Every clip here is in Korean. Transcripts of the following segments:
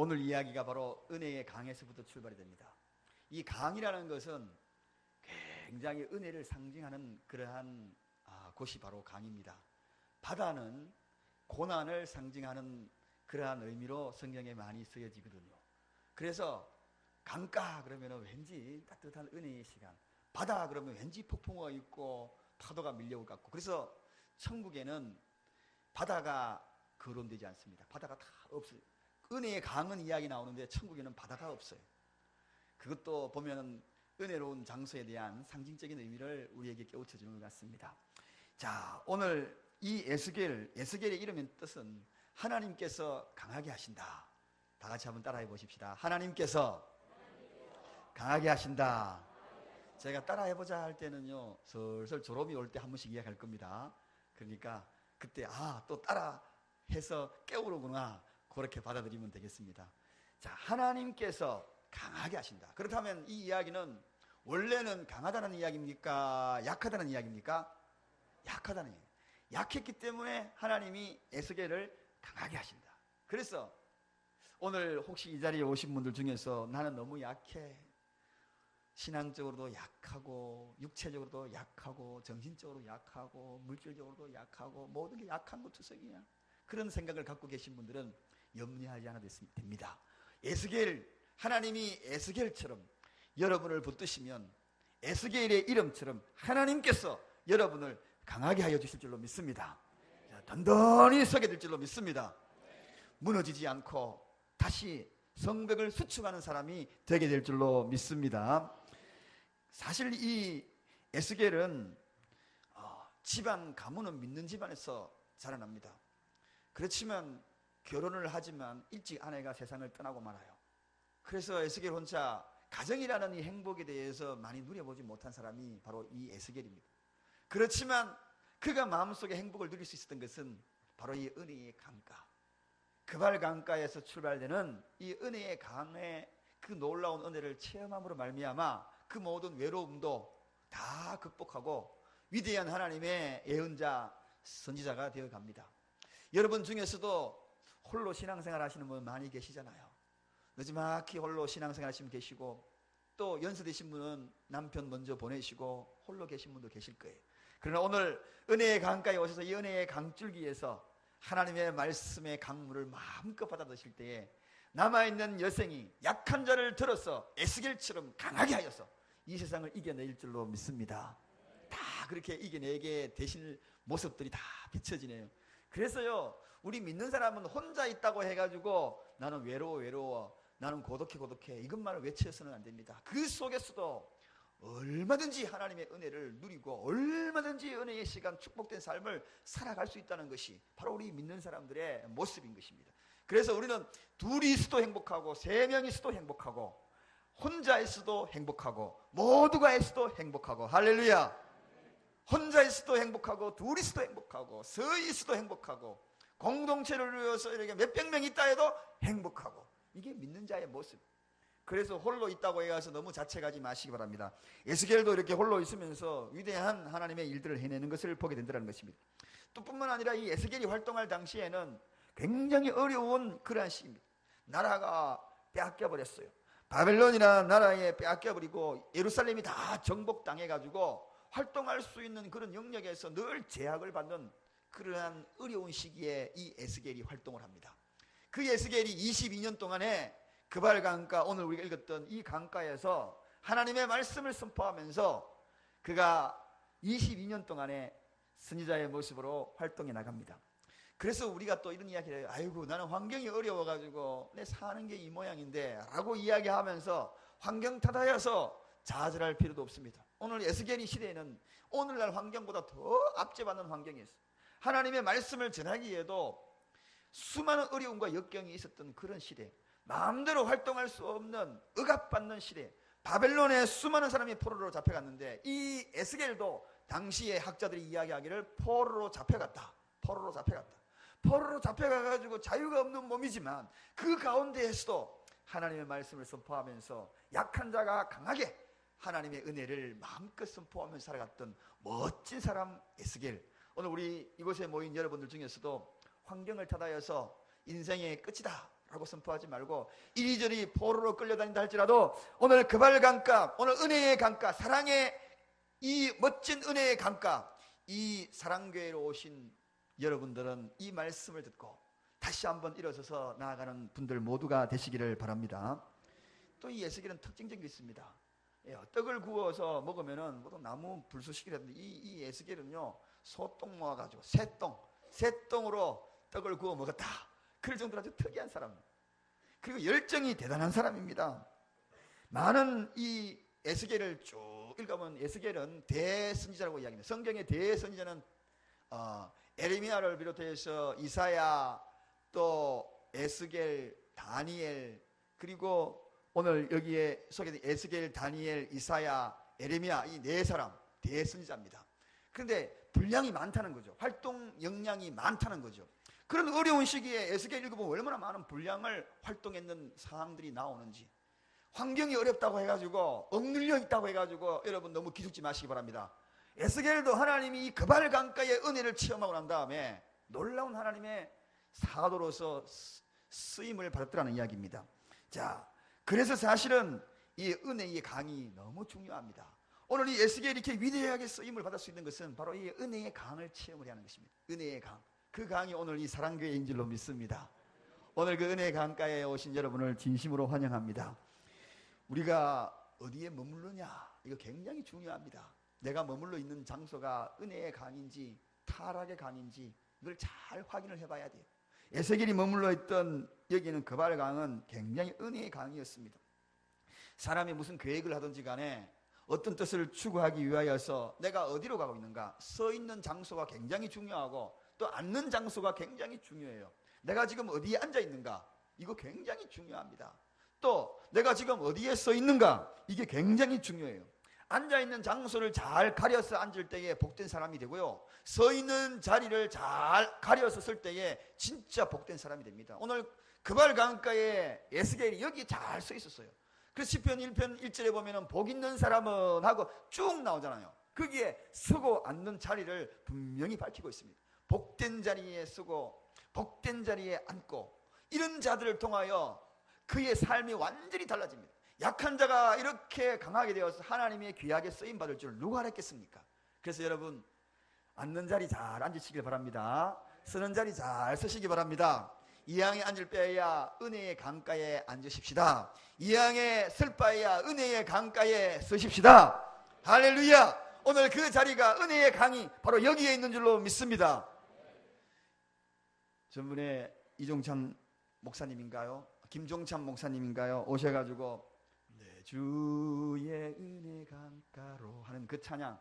오늘 이야기가 바로 은혜의 강에서부터 출발이 됩니다. 이 강이라는 것은 굉장히 은혜를 상징하는 그러한 아, 곳이 바로 강입니다. 바다는 고난을 상징하는 그러한 의미로 성경에 많이 쓰여지거든요. 그래서 강가 그러면 왠지 따뜻한 은혜의 시간, 바다 그러면 왠지 폭풍우가 있고 파도가 밀려올 것 같고 그래서 천국에는 바다가 거론되지 않습니다. 바다가 다 없어요. 은혜의 강은 이야기 나오는데 천국에는 바다가 없어요. 그것도 보면은 은혜로운 장소에 대한 상징적인 의미를 우리에게 깨우쳐 주는 것 같습니다. 자, 오늘 이 에스겔, 에스겔의 이름의 뜻은 하나님께서 강하게 하신다. 다 같이 한번 따라해 보십시다. 하나님께서 강하게 하신다. 제가 따라해 보자 할 때는요, 슬슬 졸업이 올 때 한 번씩 이야기할 겁니다. 그러니까 그때 아, 또 따라 해서 깨우르구나. 그렇게 받아들이면 되겠습니다. 자, 하나님께서 강하게 하신다. 그렇다면 이 이야기는 원래는 강하다는 이야기입니까? 약하다는 이야기입니까? 약하다는 이야기. 약했기 때문에 하나님이 에스겔을 강하게 하신다. 그래서 오늘 혹시 이 자리에 오신 분들 중에서 나는 너무 약해. 신앙적으로도 약하고 육체적으로도 약하고 정신적으로 약하고 물질적으로도 약하고 모든 게 약한 것 투성이야. 그런 생각을 갖고 계신 분들은 염려하지 않아도 됩니다. 에스겔 하나님이 에스겔처럼 여러분을 붙드시면 에스겔의 이름처럼 하나님께서 여러분을 강하게 하여 주실 줄로 믿습니다. 든든히 서게 될 줄로 믿습니다. 무너지지 않고 다시 성벽을 수축하는 사람이 되게 될 줄로 믿습니다. 사실 이 에스겔은 어, 집안 가문은 믿는 집안에서 자라납니다. 그렇지만 결혼을 하지만 일찍 아내가 세상을 떠나고 말아요. 그래서 에스겔 혼자 가정이라는 이 행복에 대해서 많이 누려보지 못한 사람이 바로 이 에스겔입니다. 그렇지만 그가 마음속에 행복을 누릴 수 있었던 것은 바로 이 은혜의 강가. 그발 강가에서 출발되는 이 은혜의 강의 그 놀라운 은혜를 체험함으로 말미암아 그 모든 외로움도 다 극복하고 위대한 하나님의 예언자 선지자가 되어 갑니다. 여러분 중에서도 홀로 신앙생활 하시는 분 많이 계시잖아요. 늦지막히 홀로 신앙생활 하시는 분 계시고 또 연세되신 분은 남편 먼저 보내시고 홀로 계신 분도 계실 거예요. 그러나 오늘 은혜의 강가에 오셔서 이 은혜의 강줄기에서 하나님의 말씀의 강물을 마음껏 받아 드실 때에 남아있는 여생이 약한 자를 들어서 에스겔처럼 강하게 하여서 이 세상을 이겨낼 줄로 믿습니다. 다 그렇게 이겨내게 되실 모습들이 다 비춰지네요. 그래서요, 우리 믿는 사람은 혼자 있다고 해가지고 나는 외로워, 외로워, 나는 고독해, 고독해. 이것만을 외쳐서는 안 됩니다. 그 속에서도 얼마든지 하나님의 은혜를 누리고 얼마든지 은혜의 시간 축복된 삶을 살아갈 수 있다는 것이 바로 우리 믿는 사람들의 모습인 것입니다. 그래서 우리는 둘이 있어도 행복하고 세 명이 있어도 행복하고 혼자 있어도 행복하고 모두가 있어도 행복하고 할렐루야. 혼자 있어도 행복하고 둘이 있어도 행복하고 서히 있어도 행복하고 공동체를 이루어서 이렇게 몇백 명 있다 해도 행복하고 이게 믿는 자의 모습. 그래서 홀로 있다고 해서 너무 자책하지 마시기 바랍니다. 에스겔도 이렇게 홀로 있으면서 위대한 하나님의 일들을 해내는 것을 보게 된다는 것입니다. 또 뿐만 아니라 이 에스겔이 활동할 당시에는 굉장히 어려운 그러한 시입니다. 나라가 빼앗겨 버렸어요. 바벨론이라는 나라에 빼앗겨 버리고 예루살렘이 다 정복당해 가지고 활동할 수 있는 그런 영역에서 늘 제약을 받는 그러한 어려운 시기에 이 에스겔이 활동을 합니다. 그 에스겔이 22년 동안에 그발 강가 오늘 우리가 읽었던 이 강가에서 하나님의 말씀을 선포하면서 그가 22년 동안에 선지자의 모습으로 활동해 나갑니다. 그래서 우리가 또 이런 이야기를 해요. 아이고 나는 환경이 어려워가지고 내 사는 게 이 모양인데 라고 이야기하면서 환경 탓하여서 좌절할 필요도 없습니다. 오늘 에스겔이 시대에는 오늘날 환경보다 더 압제받는 환경이 있어요. 하나님의 말씀을 전하기에도 수많은 어려움과 역경이 있었던 그런 시대. 마음대로 활동할 수 없는 억압받는 시대. 바벨론에 수많은 사람이 포로로 잡혀갔는데 이 에스겔도 당시의 학자들이 이야기하기를 포로로 잡혀갔다. 포로로 잡혀갔다. 포로로 잡혀가가지고 자유가 없는 몸이지만 그 가운데에서도 하나님의 말씀을 선포하면서 약한 자가 강하게 하나님의 은혜를 마음껏 선포하면서 살아갔던 멋진 사람 에스겔. 오늘 우리 이곳에 모인 여러분들 중에서도 환경을 타다여서 인생의 끝이다. 라고 선포하지 말고 이리저리 포로로 끌려다닌다 할지라도 오늘 그발 강가 오늘 은혜의 강가 사랑의 이 멋진 은혜의 강가 이 사랑교회로 오신 여러분들은 이 말씀을 듣고 다시 한번 일어서서 나아가는 분들 모두가 되시기를 바랍니다. 또 이 예수길은 특징적인 게 있습니다. 예, 떡을 구워서 먹으면은 뭐 나무 불쏘시기라든지 이, 이 예수길은요 소똥 모아가지고 새똥 새똥으로 떡을 구워 먹었다. 그럴 정도로 아주 특이한 사람. 그리고 열정이 대단한 사람입니다. 많은 이 에스겔을 쭉 읽어보면 에스겔은 대선지자라고 이야기합니다. 성경의 대선지자는 어, 에레미야를 비롯해서 이사야 또 에스겔, 다니엘 그리고 오늘 여기에 소개된 에스겔, 다니엘, 이사야, 에레미야 이 네 사람 대선지자입니다. 그런데 분량이 많다는 거죠. 활동 역량이 많다는 거죠. 그런 어려운 시기에 에스겔 읽어보면 얼마나 많은 분량을 활동했는 상황들이 나오는지 환경이 어렵다고 해가지고 억눌려 있다고 해가지고 여러분 너무 기죽지 마시기 바랍니다. 에스겔도 하나님이 이 그발 강가의 은혜를 체험하고 난 다음에 놀라운 하나님의 사도로서 쓰임을 받았더라는 이야기입니다. 자, 그래서 사실은 이 은혜의 강이 너무 중요합니다. 오늘 이 에스겔이 이렇게 위대하게 쓰임을 받을 수 있는 것은 바로 이 은혜의 강을 체험을 하는 것입니다. 은혜의 강. 그 강이 오늘 이 사랑교회인 줄로 믿습니다. 오늘 그 은혜의 강가에 오신 여러분을 진심으로 환영합니다. 우리가 어디에 머물느냐 이거 굉장히 중요합니다. 내가 머물러 있는 장소가 은혜의 강인지 타락의 강인지 이걸 잘 확인을 해봐야 돼요. 에스겔이 머물러 있던 여기는 그발 강은 굉장히 은혜의 강이었습니다. 사람이 무슨 계획을 하든지 간에 어떤 뜻을 추구하기 위하여서 내가 어디로 가고 있는가 서 있는 장소가 굉장히 중요하고 또 앉는 장소가 굉장히 중요해요. 내가 지금 어디에 앉아 있는가 이거 굉장히 중요합니다. 또 내가 지금 어디에 서 있는가 이게 굉장히 중요해요. 앉아 있는 장소를 잘 가려서 앉을 때에 복된 사람이 되고요. 서 있는 자리를 잘 가려서 쓸 때에 진짜 복된 사람이 됩니다. 오늘 그발 강가에 에스겔이 여기 잘 서 있었어요. 그래서 시편 1편 1절에 보면은 복 있는 사람은 하고 쭉 나오잖아요. 거기에 서고 앉는 자리를 분명히 밝히고 있습니다. 복된 자리에 서고 복된 자리에 앉고 이런 자들을 통하여 그의 삶이 완전히 달라집니다. 약한 자가 이렇게 강하게 되어서 하나님의 귀하게 쓰임 받을 줄 누가 알았겠습니까? 그래서 여러분 앉는 자리 잘 앉으시길 바랍니다. 서는 자리 잘 서시기 바랍니다. 이왕에 앉을 바에야 은혜의 강가에 앉으십시다. 이왕에 설 바에야 은혜의 강가에 서십시다. 할렐루야! 오늘 그 자리가 은혜의 강이 바로 여기에 있는 줄로 믿습니다. 전번에 이종찬 목사님인가요? 김종찬 목사님인가요? 오셔가지고 내 주의 은혜 강가로 하는 그 찬양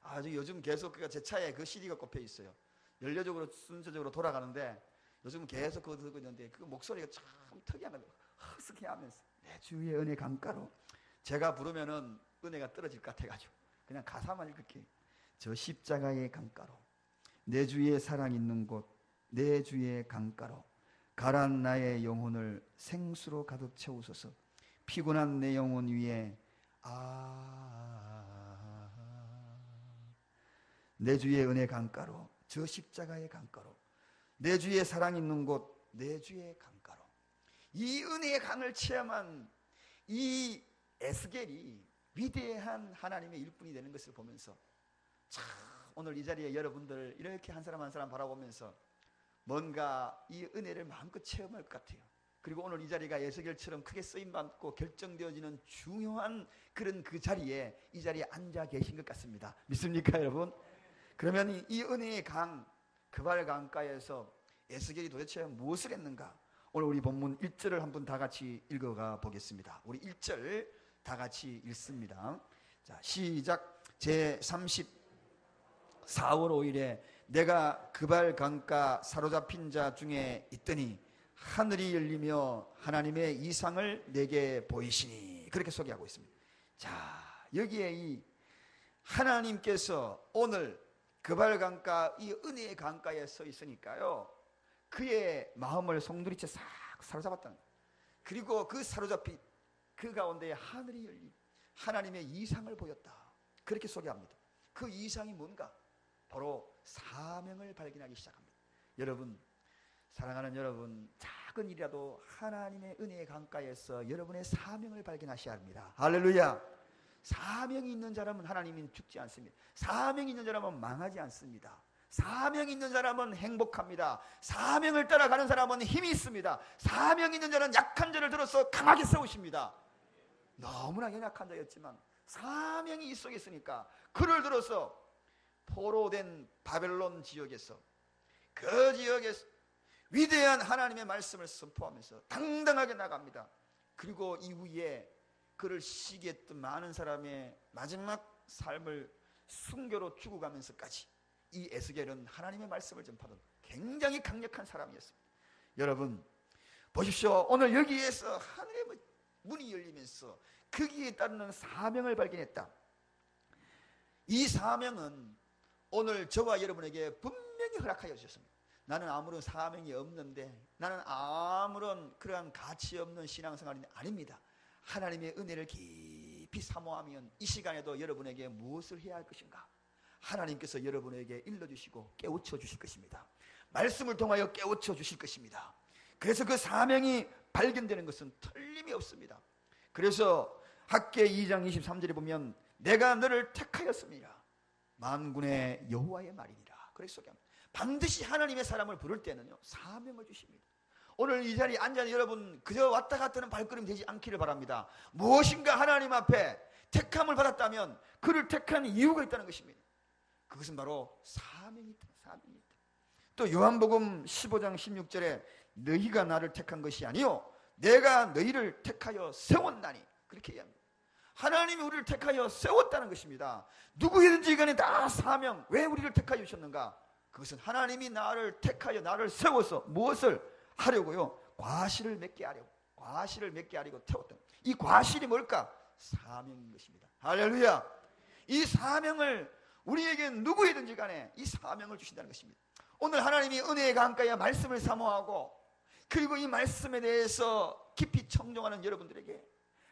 아주 요즘 계속 제 차에 그 CD가 꼽혀 있어요. 연료적으로 순서적으로 돌아가는데 요즘 계속 그거 듣고 있는데 그 목소리가 참 특이한 거예요. 허스키 하면서 내 주의 은혜 강가로 제가 부르면은 은혜가 떨어질 것 같아가지고 그냥 가사만 읽을게. 저 십자가의 강가로 내 주의 사랑 있는 곳 내 주의 강가로 가란 나의 영혼을 생수로 가득 채우소서 피곤한 내 영혼 위에 아내 주의 은혜 강가로 저 십자가의 강가로 내 주의 사랑 있는 곳 내 주의 강가로 이 은혜의 강을 체험한 이 에스겔이 위대한 하나님의 일꾼이 되는 것을 보면서 참 오늘 이 자리에 여러분들 이렇게 한 사람 한 사람 바라보면서 뭔가 이 은혜를 마음껏 체험할 것 같아요. 그리고 오늘 이 자리가 예수결처럼 크게 쓰임 받고 결정되어지는 중요한 그런 그 자리에 이 자리에 앉아 계신 것 같습니다. 믿습니까, 여러분? 그러면 이, 이 은혜의 강, 그발 강가에서 에스겔이 도대체 무엇을 했는가? 오늘 우리 본문 1절을 한번 다 같이 읽어가 보겠습니다. 우리 1절 다 같이 읽습니다. 자, 시작. 제 34월 5일에 내가 그발 강가 사로잡힌 자 중에 있더니 하늘이 열리며 하나님의 이상을 내게 보이시니 그렇게 소개하고 있습니다. 자, 여기에 이 하나님께서 오늘 그발 강가 이 은혜의 강가에 서 있으니까요. 그의 마음을 송두리째 싹 사로잡았다는 거예요. 그리고 그 사로잡힌 그 가운데 하늘이 열린 하나님의 이상을 보였다. 그렇게 소개합니다. 그 이상이 뭔가? 바로 사명을 발견하기 시작합니다. 여러분, 사랑하는 여러분, 잘 작은 일이라도 하나님의 은혜의 강가에서 여러분의 사명을 발견하셔야 합니다. 할렐루야. 사명이 있는 사람은 하나님은 죽지 않습니다. 사명이 있는 사람은 망하지 않습니다. 사명이 있는 사람은 행복합니다. 사명을 따라가는 사람은 힘이 있습니다. 사명이 있는 자는 약한 자를 들어서 강하게 세우십니다. 너무나 연약한 자였지만 사명이 이 속에 있으니까 그를 들어서 포로된 바벨론 지역에서 그 지역에서 위대한 하나님의 말씀을 선포하면서 당당하게 나갑니다. 그리고 이후에 그를 시기했던 많은 사람의 마지막 삶을 순교로 죽어가면서까지 이 에스겔은 하나님의 말씀을 전파하던 굉장히 강력한 사람이었습니다. 여러분 보십시오. 오늘 여기에서 하늘의 문이 열리면서 거기에 따르는 사명을 발견했다. 이 사명은 오늘 저와 여러분에게 분명히 허락하여 주셨습니다. 나는 아무런 사명이 없는데 나는 아무런 그러한 가치 없는 신앙생활이 아닙니다. 하나님의 은혜를 깊이 사모하면 이 시간에도 여러분에게 무엇을 해야 할 것인가? 하나님께서 여러분에게 일러주시고 깨우쳐 주실 것입니다. 말씀을 통하여 깨우쳐 주실 것입니다. 그래서 그 사명이 발견되는 것은 틀림이 없습니다. 그래서 학계 2장 23절에 보면 내가 너를 택하였습니다. 만군의 여호와의 말이니라. 그래서 반드시 하나님의 사람을 부를 때는요 사명을 주십니다. 오늘 이 자리에 앉아 여러분 그저 왔다 갔다 하는 발걸음 되지 않기를 바랍니다. 무엇인가 하나님 앞에 택함을 받았다면 그를 택한 이유가 있다는 것입니다. 그것은 바로 사명이 있다. 사명이 있다. 또 요한복음 15장 16절에 너희가 나를 택한 것이 아니요 내가 너희를 택하여 세웠나니 그렇게 얘기합니다. 하나님이 우리를 택하여 세웠다는 것입니다. 누구든지 간에 다 사명 왜 우리를 택하여 주셨는가? 그것은 하나님이 나를 택하여 나를 세워서 무엇을 하려고요? 과실을 맺게 하려고 과실을 맺게 하려고 태웠다. 이 과실이 뭘까? 사명인 것입니다. 할렐루야. 이 사명을 우리에게 누구이든지 간에 이 사명을 주신다는 것입니다. 오늘 하나님이 은혜의 강가에 말씀을 사모하고 그리고 이 말씀에 대해서 깊이 청정하는 여러분들에게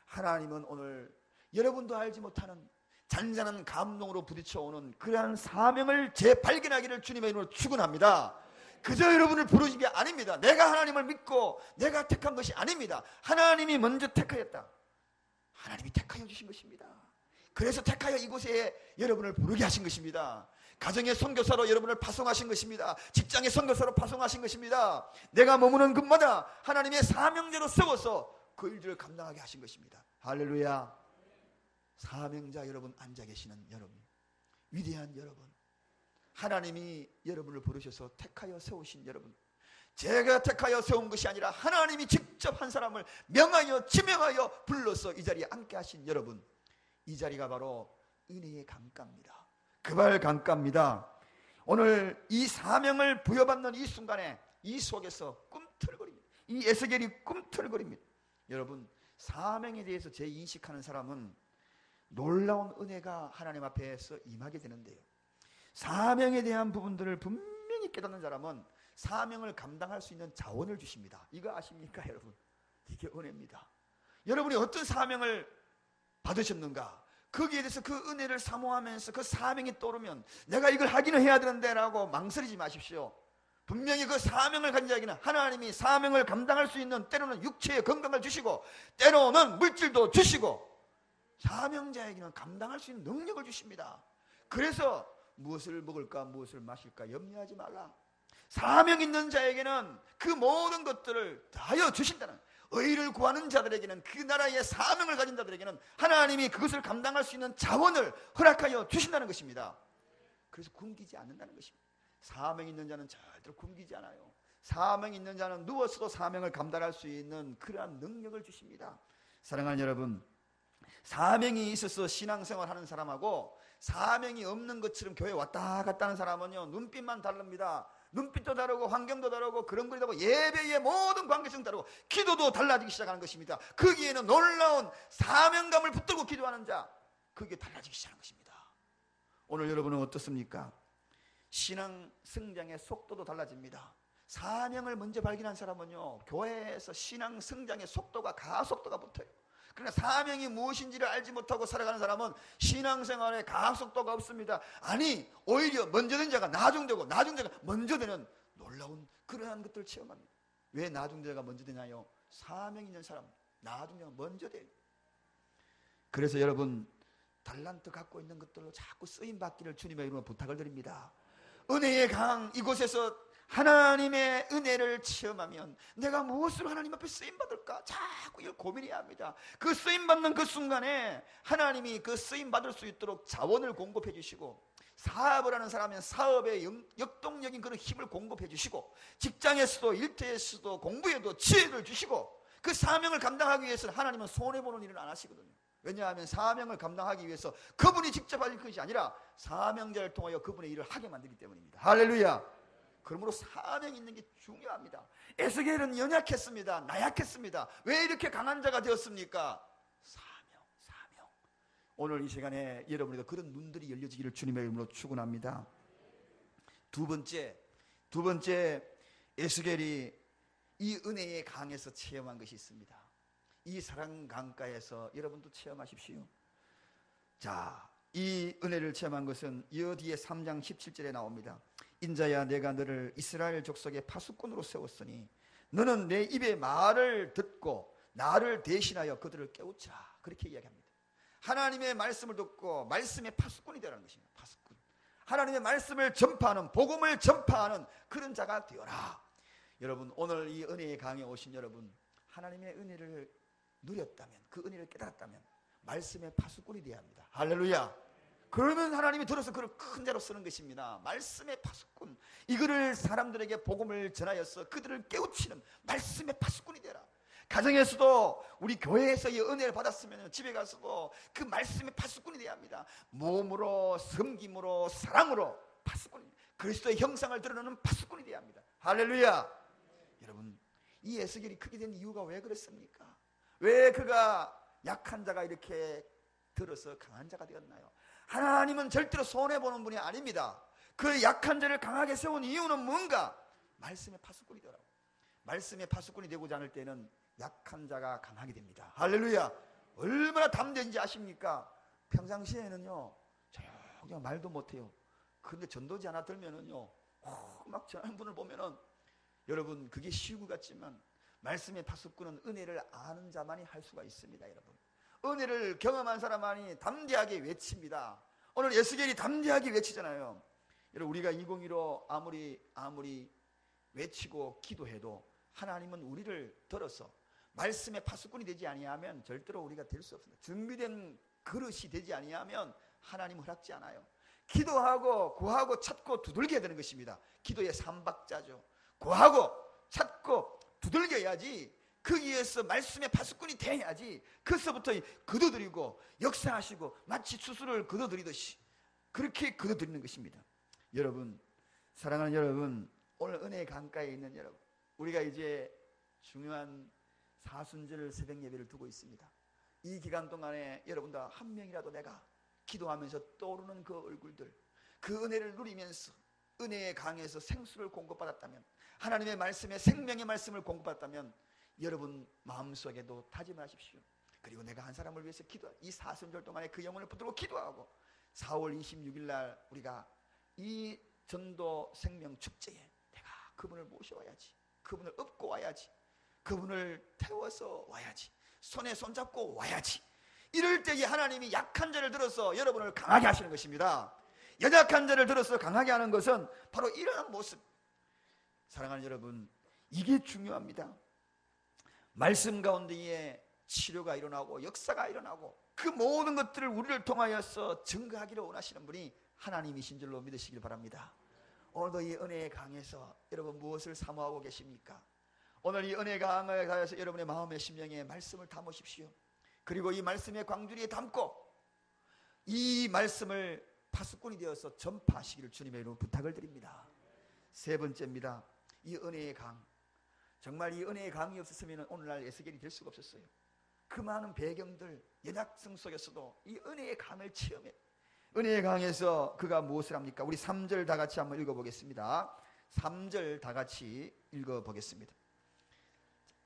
하나님은 오늘 여러분도 알지 못하는 잔잔한 감동으로 부딪혀오는 그러한 사명을 재발견하기를 주님의 이름으로 축원합니다. 그저 여러분을 부르신 게 아닙니다. 내가 하나님을 믿고 내가 택한 것이 아닙니다. 하나님이 먼저 택하였다. 하나님이 택하여 주신 것입니다. 그래서 택하여 이곳에 여러분을 부르게 하신 것입니다. 가정의 선교사로 여러분을 파송하신 것입니다. 직장의 선교사로 파송하신 것입니다. 내가 머무는 곳마다 하나님의 사명제로 세워서 그 일들을 감당하게 하신 것입니다. 할렐루야. 사명자 여러분 앉아 계시는 여러분, 위대한 여러분, 하나님이 여러분을 부르셔서 택하여 세우신 여러분, 제가 택하여 세운 것이 아니라 하나님이 직접 한 사람을 명하여 지명하여 불러서 이 자리에 앉게 하신 여러분, 이 자리가 바로 은혜의 강가입니다. 그발 강가입니다. 오늘 이 사명을 부여받는 이 순간에 이 속에서 꿈틀거립니다. 이 에스겔이 꿈틀거립니다. 여러분, 사명에 대해서 제 인식하는 사람은 놀라운 은혜가 하나님 앞에서 임하게 되는데요. 사명에 대한 부분들을 분명히 깨닫는 사람은 사명을 감당할 수 있는 자원을 주십니다. 이거 아십니까, 여러분? 이게 은혜입니다. 여러분이 어떤 사명을 받으셨는가? 거기에 대해서 그 은혜를 사모하면서 그 사명이 떠오르면 내가 이걸 하기는 해야 되는데라고 망설이지 마십시오. 분명히 그 사명을 가진 자에게는 하나님이 사명을 감당할 수 있는 때로는 육체의 건강을 주시고 때로는 물질도 주시고 사명자에게는 감당할 수 있는 능력을 주십니다. 그래서 무엇을 먹을까 무엇을 마실까 염려하지 말라. 사명 있는 자에게는 그 모든 것들을 다하여 주신다는 의를 구하는 자들에게는 그 나라의 사명을 가진 자들에게는 하나님이 그것을 감당할 수 있는 자원을 허락하여 주신다는 것입니다. 그래서 굶기지 않는다는 것입니다. 사명 있는 자는 절대로 굶기지 않아요. 사명 있는 자는 누워서도 사명을 감당할 수 있는 그러한 능력을 주십니다. 사랑하는 여러분, 사명이 있어서 신앙생활 하는 사람하고 사명이 없는 것처럼 교회 왔다 갔다 하는 사람은요, 눈빛만 다릅니다. 눈빛도 다르고 환경도 다르고 그런 거리 다르고 예배의 모든 관계성 다르고 기도도 달라지기 시작하는 것입니다. 거기에는 놀라운 사명감을 붙들고 기도하는 자, 그게 달라지기 시작하는 것입니다. 오늘 여러분은 어떻습니까? 신앙 성장의 속도도 달라집니다. 사명을 먼저 발견한 사람은요, 교회에서 신앙 성장의 속도가 가속도가 붙어요. 그러나 사명이 무엇인지를 알지 못하고 살아가는 사람은 신앙생활에 가속도가 없습니다. 아니, 오히려 먼저 된 자가 나중되고 나중자가 먼저 되는 놀라운 그러한 것들을 체험합니다. 왜 나중 자가 먼저 되나요? 사명 있는 사람 나중 자가 먼저 돼. 그래서 여러분 달란트 갖고 있는 것들로 자꾸 쓰임 받기를 주님의 이름으로 부탁을 드립니다. 은혜의 강 이곳에서 하나님의 은혜를 체험하면 내가 무엇으로 하나님 앞에 쓰임 받을까? 자꾸 이걸 고민해야 합니다. 그 쓰임 받는 그 순간에 하나님이 그 쓰임 받을 수 있도록 자원을 공급해 주시고 사업을 하는 사람은 사업에 역동적인 그런 힘을 공급해 주시고 직장에서도 일터에서도 공부에도 지혜를 주시고 그 사명을 감당하기 위해서 하나님은 손해 보는 일을 안 하시거든요. 왜냐하면 사명을 감당하기 위해서 그분이 직접 하실 것이 아니라 사명자를 통하여 그분의 일을 하게 만들기 때문입니다. 할렐루야. 그러므로 사명이 있는 게 중요합니다. 에스겔은 연약했습니다. 나약했습니다. 왜 이렇게 강한 자가 되었습니까? 사명, 사명. 오늘 이 시간에 여러분에게 그런 눈들이 열려지기를 주님의 이름으로 축원합니다. 두 번째, 두 번째 에스겔이 이 은혜의 강에서 체험한 것이 있습니다. 이 사랑 강가에서 여러분도 체험하십시오. 자, 이 은혜를 체험한 것은 이 뒤에 3장 17절에 나옵니다. 인자야 내가 너를 이스라엘 족속의 파수꾼으로 세웠으니 너는 내 입의 말을 듣고 나를 대신하여 그들을 깨우치라 그렇게 이야기합니다. 하나님의 말씀을 듣고 말씀의 파수꾼이 되라는 것입니다. 파수꾼. 하나님의 말씀을 전파하는 복음을 전파하는 그런 자가 되어라. 여러분 오늘 이 은혜의 강에 오신 여러분 하나님의 은혜를 누렸다면 그 은혜를 깨달았다면 말씀의 파수꾼이 되어야 합니다. 할렐루야 그러면 하나님이 들어서 그를 큰 자로 쓰는 것입니다. 말씀의 파수꾼. 이거를 사람들에게 복음을 전하여서 그들을 깨우치는 말씀의 파수꾼이 되라. 가정에서도 우리 교회에서 이 은혜를 받았으면 집에 가서도 그 말씀의 파수꾼이 되어야 합니다. 몸으로, 섬김으로, 사랑으로 파수꾼. 그리스도의 형상을 드러내는 파수꾼이 되어야 합니다. 할렐루야. 여러분, 이 에스겔이 크게 된 이유가 왜 그랬습니까? 왜 그가 약한 자가 이렇게 들어서 강한 자가 되었나요? 하나님은 절대로 손해보는 분이 아닙니다. 그 약한 자를 강하게 세운 이유는 뭔가? 말씀의 파수꾼이 되라고. 말씀의 파수꾼이 되고자 하는 때는 약한 자가 강하게 됩니다. 할렐루야. 얼마나 담대인지 아십니까? 평상시에는요, 조용 말도 못해요. 근데 전도지 하나 들면은요, 막 전하는 분을 보면은 여러분 그게 쉬운 것 같지만 말씀의 파수꾼은 은혜를 아는 자만이 할 수가 있습니다, 여러분. 은혜를 경험한 사람만이 담대하게 외칩니다. 오늘 예수겔이 담대하게 외치잖아요. 여러분 우리가 2015 아무리 아무리 외치고 기도해도 하나님은 우리를 들어서 말씀의 파수꾼이 되지 아니하면 절대로 우리가 될 수 없습니다. 준비된 그릇이 되지 아니하면 하나님 허락지 않아요. 기도하고 구하고 찾고 두들겨야 되는 것입니다. 기도의 삼박자죠. 구하고 찾고 두들겨야지 거기에서 말씀의 파수꾼이 돼야지 그서부터 거둬들이고 역사하시고 마치 추수를 거둬들이듯이 그렇게 거둬들이는 것입니다. 여러분 사랑하는 여러분 오늘 은혜의 강가에 있는 여러분 우리가 이제 중요한 사순절 새벽 예배를 두고 있습니다. 이 기간 동안에 여러분들 한 명이라도 내가 기도하면서 떠오르는 그 얼굴들 그 은혜를 누리면서 은혜의 강에서 생수를 공급받았다면 하나님의 말씀에 생명의 말씀을 공급받았다면 여러분 마음속에도 다짐하십시오. 그리고 내가 한 사람을 위해서 기도, 이 사순절 동안에 그 영혼을 붙들고 기도하고 4월 26일 날 우리가 이 전도 생명 축제에 내가 그분을 모셔와야지. 그분을 업고 와야지. 그분을 태워서 와야지. 손에 손잡고 와야지. 이럴 때에 하나님이 약한 자를 들어서 여러분을 강하게 하시는 것입니다. 연약한 자를 들어서 강하게 하는 것은 바로 이러한 모습. 사랑하는 여러분, 이게 중요합니다. 말씀 가운데에 치료가 일어나고 역사가 일어나고 그 모든 것들을 우리를 통하여서 증거하기를 원하시는 분이 하나님이신 줄로 믿으시길 바랍니다. 오늘도 이 은혜의 강에서 여러분 무엇을 사모하고 계십니까? 오늘 이 은혜 강을 가서 여러분의 마음의 심령에 말씀을 담으십시오. 그리고 이 말씀의 광주리에 담고 이 말씀을 파수꾼이 되어서 전파하시기를 주님의 이름으로 부탁을 드립니다. 세 번째입니다. 이 은혜의 강. 정말 이 은혜의 강이 없었으면 오늘날 에스겔이 될 수가 없었어요. 그 많은 배경들, 연약성 속에서도 이 은혜의 강을 체험해. 은혜의 강에서 그가 무엇을 합니까? 우리 3절 다 같이 한번 읽어보겠습니다. 3절 다 같이 읽어보겠습니다.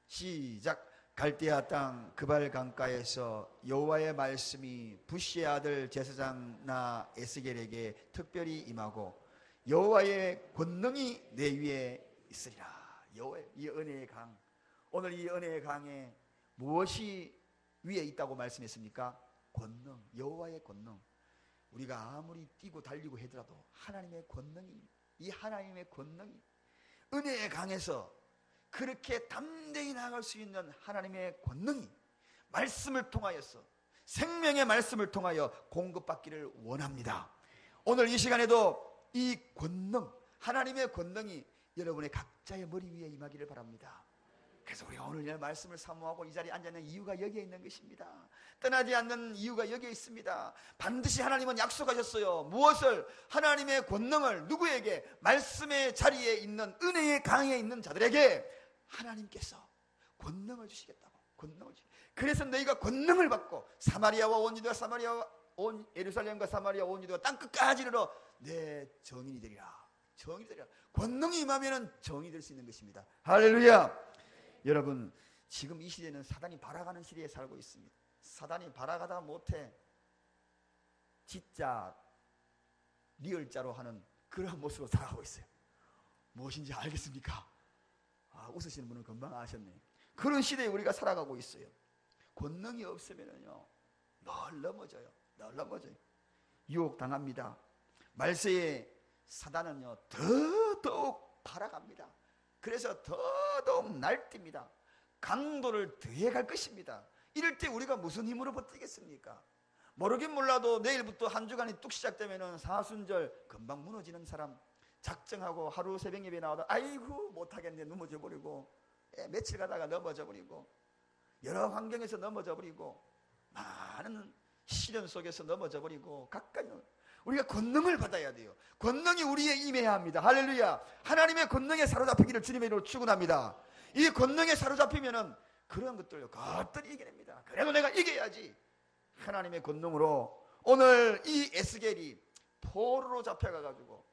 시작. 갈대아 땅 그발 강가에서 여호와의 말씀이 부시의 아들 제사장 나 에스겔에게 특별히 임하고 여호와의 권능이 내 위에 있으리라. 여호와의 이 은혜의 강. 오늘 이 은혜의 강에 무엇이 위에 있다고 말씀했습니까? 권능, 여호와의 권능. 우리가 아무리 뛰고 달리고 하더라도 하나님의 권능이 이 하나님의 권능이 은혜의 강에서 그렇게 담대히 나아갈 수 있는 하나님의 권능이 말씀을 통하여서 생명의 말씀을 통하여 공급받기를 원합니다. 오늘 이 시간에도 이 권능, 하나님의 권능이 여러분의 각자의 머리 위에 임하기를 바랍니다. 그래서 우리가 오늘 이 말씀을 사모하고 이 자리에 앉아 있는 이유가 여기에 있는 것입니다. 떠나지 않는 이유가 여기에 있습니다. 반드시 하나님은 약속하셨어요. 무엇을 하나님의 권능을 누구에게 말씀의 자리에 있는 은혜의 강에 있는 자들에게 하나님께서 권능을 주시겠다고. 권능을 주시. 그래서 너희가 권능을 받고 사마리아와 온 유대와 사마리아와 온 예루살렘과 사마리아 온 유대와 땅 끝까지 이르러 내 정인이 되리라. 정인이 되리라. 권능이 임하면은 정이 될 수 있는 것입니다. 할렐루야. 여러분 지금 이 시대는 사단이 발아가는 시대에 살고 있습니다. 사단이 발아가다 못해 진짜 리얼자로 하는 그런 모습으로 살아가고 있어요. 무엇인지 알겠습니까? 아, 웃으시는 분은 금방 아셨네. 그런 시대에 우리가 살아가고 있어요. 권능이 없으면요, 늘 넘어져요. 늘 넘어져요. 유혹 당합니다. 말세에 사단은요, 더더욱 팔아갑니다. 그래서 더더욱 날뜁니다. 강도를 더해갈 것입니다. 이럴 때 우리가 무슨 힘으로 버티겠습니까? 모르긴 몰라도 내일부터 한 주간이 뚝 시작되면은 사순절 금방 무너지는 사람 작정하고 하루 새벽 예배 나와도 아이고 못하겠네 넘어져 버리고 예, 며칠 가다가 넘어져 버리고 여러 환경에서 넘어져 버리고 많은 시련 속에서 넘어져 버리고 가까이 우리가 권능을 받아야 돼요. 권능이 우리에 임해야 합니다. 할렐루야. 하나님의 권능에 사로잡히기를 주님의 이름으로 축원합니다. 이 권능에 사로잡히면은 그런 것들을 것들이 이겨냅니다. 그래도 내가 이겨야지. 하나님의 권능으로 오늘 이 에스겔이 포로로 잡혀가 가지고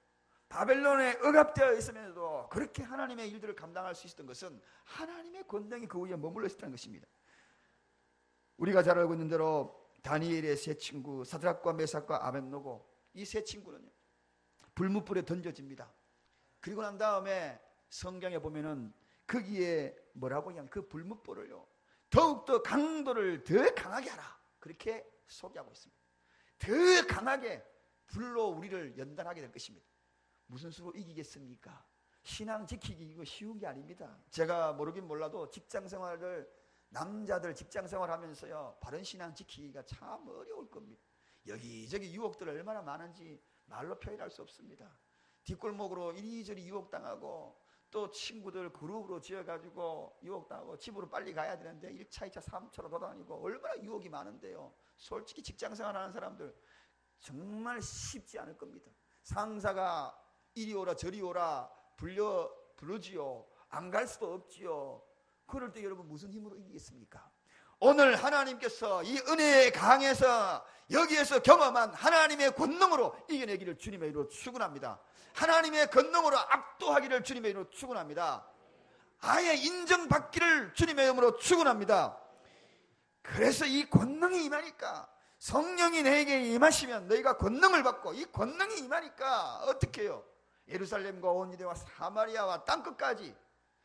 바벨론에 억압되어 있으면서도 그렇게 하나님의 일들을 감당할 수 있었던 것은 하나님의 권능이 그 위에 머물러 있었다는 것입니다. 우리가 잘 알고 있는 대로 다니엘의 세 친구 사드락과 메삭과 아벤노고 이 세 친구는요 불무불에 던져집니다. 그리고 난 다음에 성경에 보면은 거기에 뭐라고 하냐면 그 불무불을요 더욱더 강도를 더 강하게 하라 그렇게 소개하고 있습니다. 더 강하게 불로 우리를 연단하게 될 것입니다. 무슨 수로 이기겠습니까? 신앙 지키기 이거 쉬운 게 아닙니다. 제가 모르긴 몰라도 직장 생활을 남자들 직장 생활 하면서요 바른 신앙 지키기가 참 어려울 겁니다. 여기저기 유혹들 얼마나 많은지 말로 표현할 수 없습니다. 뒷골목으로 이리저리 유혹당하고 또 친구들 그룹으로 지어가지고 유혹당하고 집으로 빨리 가야 되는데 1차, 2차, 3차로 돌아다니고 얼마나 유혹이 많은데요. 솔직히 직장 생활 하는 사람들 정말 쉽지 않을 겁니다. 상사가 이리 오라 저리 오라 불려 부르지요. 안 갈 수도 없지요. 그럴 때 여러분 무슨 힘으로 이기겠습니까? 오늘 하나님께서 이 은혜의 강에서 여기에서 경험한 하나님의 권능으로 이겨내기를 주님의 이름으로 축원합니다. 하나님의 권능으로 압도하기를 주님의 이름으로 축원합니다. 아예 인정받기를 주님의 이름으로 축원합니다. 그래서 이 권능이 임하니까 성령이 내게 임하시면 너희가 권능을 받고 이 권능이 임하니까 어떻게 해요? 예루살렘과 온 유대와 사마리아와 땅끝까지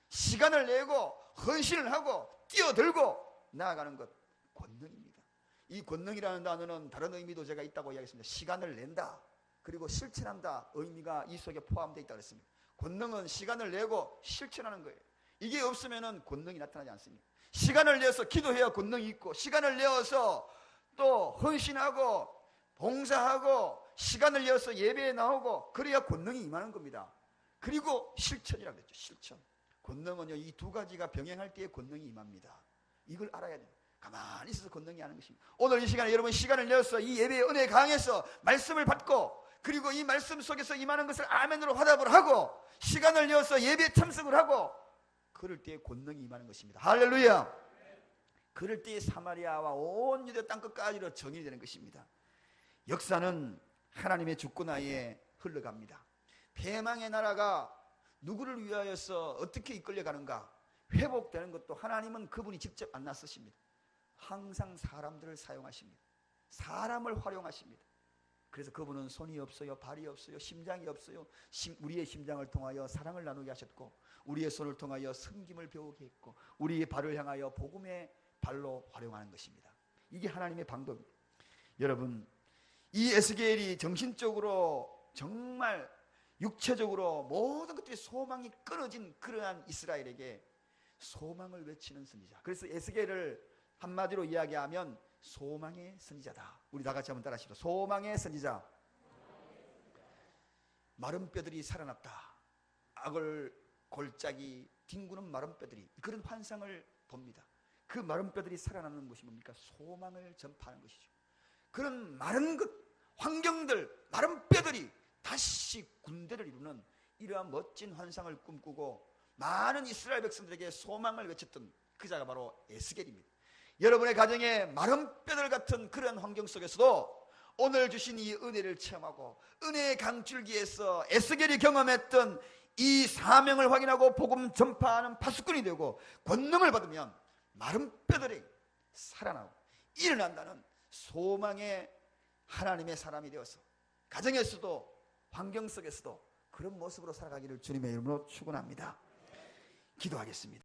시간을 내고 헌신을 하고 뛰어들고 나아가는 것 권능입니다. 이 권능이라는 단어는 다른 의미도 제가 있다고 이야기했습니다. 시간을 낸다. 그리고 실천한다. 의미가 이 속에 포함되어 있다고 했습니다. 권능은 시간을 내고 실천하는 거예요. 이게 없으면 권능이 나타나지 않습니다. 시간을 내서 기도해야 권능이 있고 시간을 내어서 또 헌신하고 봉사하고 시간을 내어서 예배에 나오고 그래야 권능이 임하는 겁니다. 그리고 실천이라고 했죠. 실천. 권능은요 이 두 가지가 병행할 때에 권능이 임합니다. 이걸 알아야 돼요. 가만히 있어서 권능이 하는 것입니다. 오늘 이 시간에 여러분 시간을 내어서 이 예배의 은혜 강에서 말씀을 받고 그리고 이 말씀 속에서 임하는 것을 아멘으로 화답을 하고 시간을 내어서 예배에 참석을 하고 그럴 때에 권능이 임하는 것입니다. 할렐루야. 그럴 때에 사마리아와 온 유대 땅 끝까지로 정의되는 것입니다. 역사는 하나님의 주권하에 흘러갑니다. 패망의 나라가 누구를 위하여서 어떻게 이끌려가는가 회복되는 것도 하나님은 그분이 직접 안 나서십니다. 항상 사람들을 사용하십니다. 사람을 활용하십니다. 그래서 그분은 손이 없어요, 발이 없어요, 심장이 없어요. 우리의 심장을 통하여 사랑을 나누게 하셨고, 우리의 손을 통하여 섬김을 배우게 했고 우리의 발을 향하여 복음의 발로 활용하는 것입니다. 이게 하나님의 방법입니다. 여러분 이 에스겔이 정신적으로 정말 육체적으로 모든 것들이 소망이 끊어진 그러한 이스라엘에게 소망을 외치는 선지자. 그래서 에스겔을 한마디로 이야기하면 소망의 선지자다. 우리 다 같이 한번 따라하시죠. 소망의 선지자. 마른 뼈들이 살아났다. 악을 골짜기 뒹구는 마른 뼈들이 그런 환상을 봅니다. 그 마른 뼈들이 살아나는 것이 뭡니까? 소망을 전파하는 것이죠. 그런 마른 것, 환경들, 마른 뼈들이 다시 군대를 이루는 이러한 멋진 환상을 꿈꾸고 많은 이스라엘 백성들에게 소망을 외쳤던 그 자가 바로 에스겔입니다. 여러분의 가정에 마른 뼈들 같은 그런 환경 속에서도 오늘 주신 이 은혜를 체험하고 은혜의 강줄기에서 에스겔이 경험했던 이 사명을 확인하고 복음 전파하는 파수꾼이 되고 권능을 받으면 마른 뼈들이 살아나고 일어난다는 소망의 하나님의 사람이 되어서 가정에서도 환경 속에서도 그런 모습으로 살아가기를 주님의 이름으로 축원합니다. 기도하겠습니다.